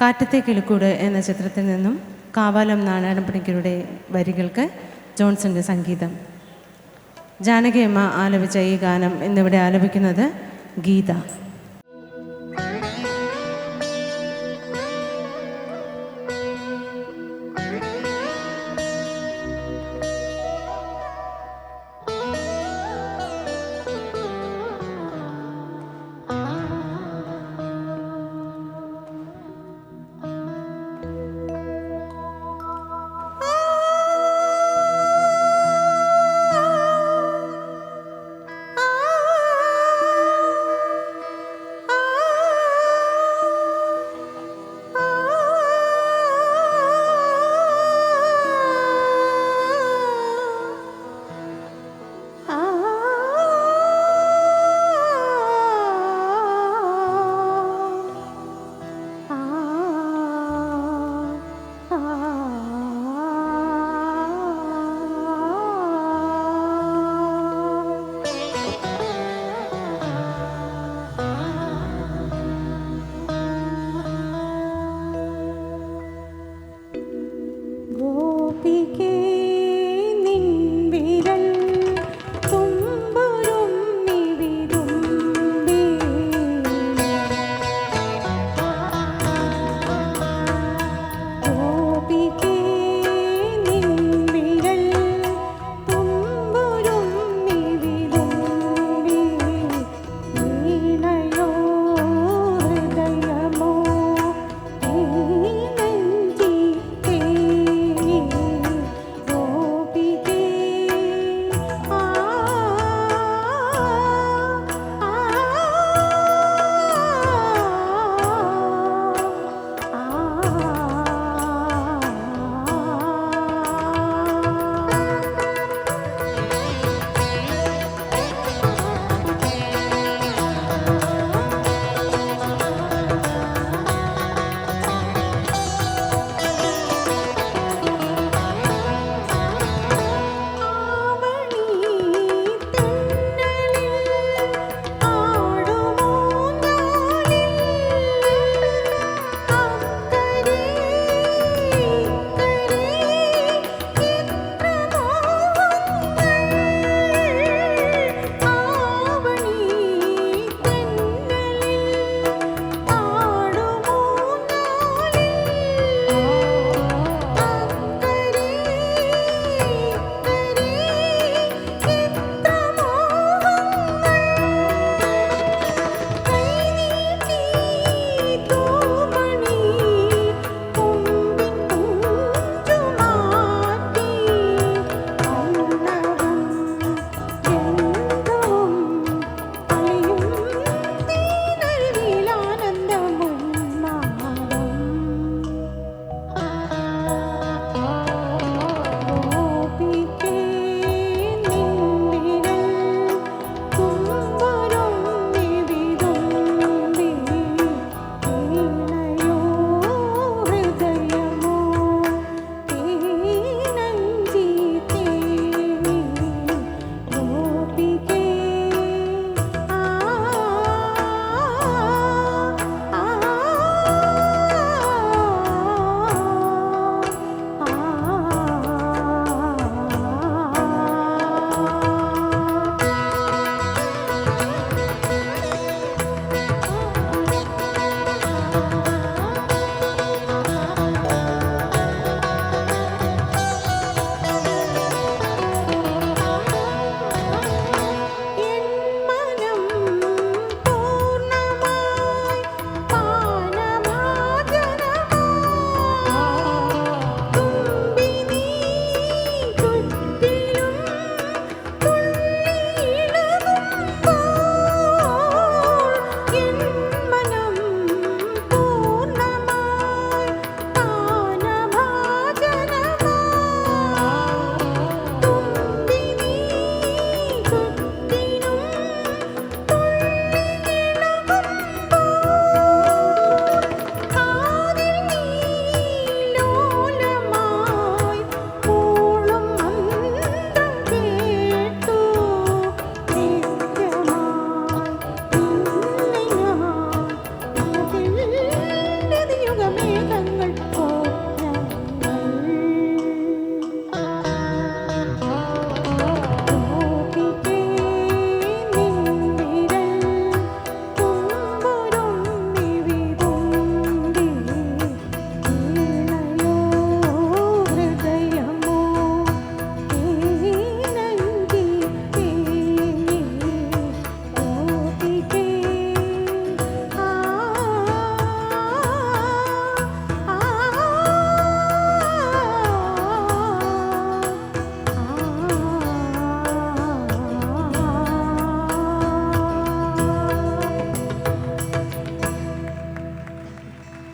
കാറ്റത്തെ കിളിക്കൂട് എന്ന ചിത്രത്തിൽ നിന്നും കാവാലം നാരായണപ്പണിക്കരുടെ വരികൾക്ക് ജോൺസന്റെ സംഗീതം. ജാനകിയമ്മ ആലപിച്ച ഈ ഗാനം ഇന്നിവിടെ ആലപിക്കുന്നത് ഗീത. begin.